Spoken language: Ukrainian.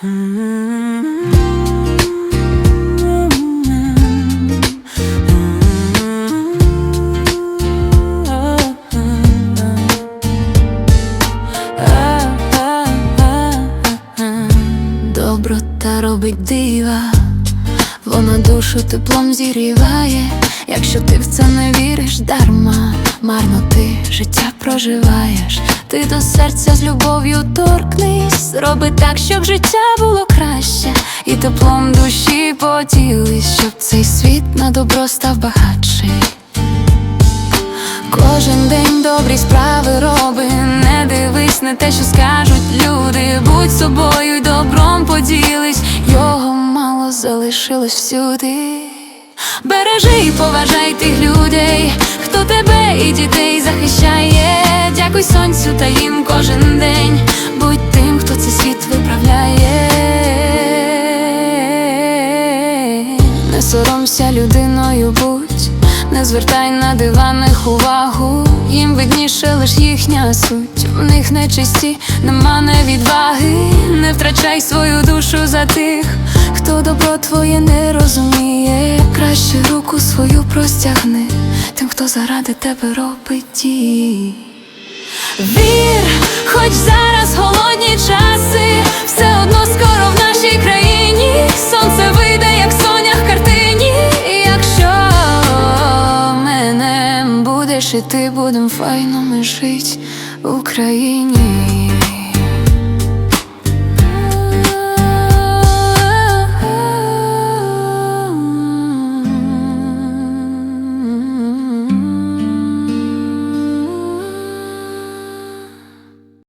Доброта робить дива, вона душу теплом зігріває. Якщо ти в це не віриш, дарма, марно ти життя проживаєш. Ти до серця з любов'ю торкнись, роби так, щоб життя було краще, і теплом душі поділись, щоб цей світ на добро став багатший. Кожен день добрі справи роби, не дивись на те, що скажуть люди. Будь собою й добром поділись, його мало залишилось всюди. Бережи і поважай тих людей, хто тебе і дітей захищає. Дякуй сонцю та їм кожен день. Будь тим, хто цей світ виправляє. Не соромся людиною будь, не звертай на диваних увагу, їм видніше лиш їхня суть. В них нечисті, нема невідваги, не втрачай свою душу за тих, хто добро твоє не розуміє. Краще руку свою простягни тим, хто заради тебе робить дії. Вір, хоч зараз голодні часи, все одно скоро в нашій країні сонце вийде, як сонях в картині. І Якщо мене будеш, і ти будем файно ми жить в Україні.